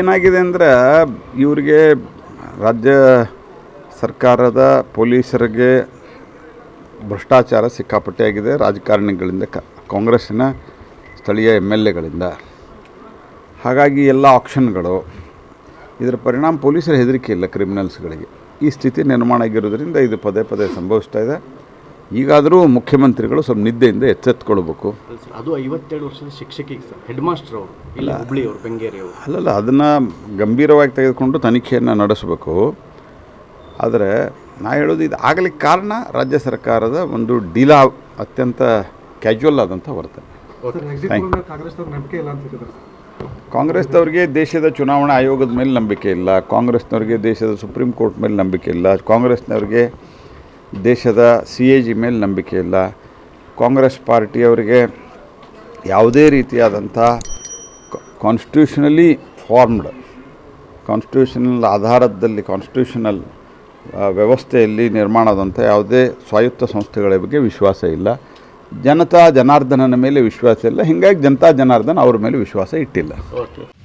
ಏನಾಗಿದೆ ಅಂದರೆ ಇವರಿಗೆ ರಾಜ್ಯ ಸರ್ಕಾರದ ಪೊಲೀಸರಿಗೆ ಭ್ರಷ್ಟಾಚಾರ ಸಿಕ್ಕಾಪಟ್ಟೆಯಾಗಿದೆ ರಾಜಕಾರಣಿಗಳಿಂದ ಕಾಂಗ್ರೆಸ್ಸಿನ ಸ್ಥಳೀಯ ಎಂ ಎಲ್ ಎಗಳಿಂದ. ಹಾಗಾಗಿ ಎಲ್ಲ ಆಕ್ಷನ್ಗಳು ಇದರ ಪರಿಣಾಮ ಪೊಲೀಸರ ಹೆದರಿಕೆ ಇಲ್ಲ ಕ್ರಿಮಿನಲ್ಸ್ಗಳಿಗೆ. ಈ ಸ್ಥಿತಿ ನಿರ್ಮಾಣ ಆಗಿರೋದ್ರಿಂದ ಇದು ಪದೇ ಪದೇ ಸಂಭವಿಸ್ತಾ ಇದೆ. ಈಗಾದರೂ ಮುಖ್ಯಮಂತ್ರಿಗಳು ಸ್ವಲ್ಪ ನಿದ್ದೆಯಿಂದ ಎಚ್ಚೆತ್ಕೊಳ್ಬೇಕು. ಅದು ಐವತ್ತೆರಡು ವರ್ಷದ ಶಿಕ್ಷಕಿಗೆ ಸರ್ ಹೆಡ್ ಮಾಸ್ಟರ್ ಅವರು ಇಲ್ಲ ಹುಬ್ಳಿ ಅವರು ಬೆಂಗೇರಿ ಅವರು. ಅಲ್ಲಲ್ಲ ಅದನ್ನು ಗಂಭೀರವಾಗಿ ತೆಗೆದುಕೊಂಡು ತನಿಖೆಯನ್ನು ನಡೆಸಬೇಕು. ಆದರೆ ನಾ ಹೇಳೋದು ಇದು ಆಗಲಿಕ್ಕೆ ಕಾರಣ ರಾಜ್ಯ ಸರ್ಕಾರದ ಒಂದು ಡೀಲಾ ಅತ್ಯಂತ ಕ್ಯಾಜುವಲ್ ಆದಂಥ ವರ್ತನೆ. ಕಾಂಗ್ರೆಸ್ನವ್ರಿಗೆ ದೇಶದ ಚುನಾವಣಾ ಆಯೋಗದ ಮೇಲೆ ನಂಬಿಕೆ ಇಲ್ಲ. ಕಾಂಗ್ರೆಸ್ನವ್ರಿಗೆ ದೇಶದ ಸುಪ್ರೀಂ ಕೋರ್ಟ್ ಮೇಲೆ ನಂಬಿಕೆ ಇಲ್ಲ. ಕಾಂಗ್ರೆಸ್ನವ್ರಿಗೆ ದೇಶದ ಸಿ ಎ ಜಿ ಮೇಲೆ ನಂಬಿಕೆ ಇಲ್ಲ. ಕಾಂಗ್ರೆಸ್ ಪಾರ್ಟಿಯವರಿಗೆ ಯಾವುದೇ ರೀತಿಯಾದಂಥ ಕಾನ್ಸ್ಟಿಟ್ಯೂಷನಲಿ ಫಾರ್ಮ್ಡ್ ಕಾನ್ಸ್ಟಿಟ್ಯೂಷನಲ್ ಆಧಾರದಲ್ಲಿ ಕಾನ್ಸ್ಟಿಟ್ಯೂಷನಲ್ ವ್ಯವಸ್ಥೆಯಲ್ಲಿ ನಿರ್ಮಾಣ ಆದಂಥ ಯಾವುದೇ ಸ್ವಾಯತ್ತ ಸಂಸ್ಥೆಗಳ ಬಗ್ಗೆ ವಿಶ್ವಾಸ ಇಲ್ಲ. ಜನತಾ ಜನಾರ್ದನನ ಮೇಲೆ ವಿಶ್ವಾಸ ಇಲ್ಲ. ಹೀಗಾಗಿ ಜನತಾ ಜನಾರ್ದನ ಅವ್ರ ಮೇಲೆ ವಿಶ್ವಾಸ ಇಟ್ಟಿಲ್ಲ. ಓಕೆ.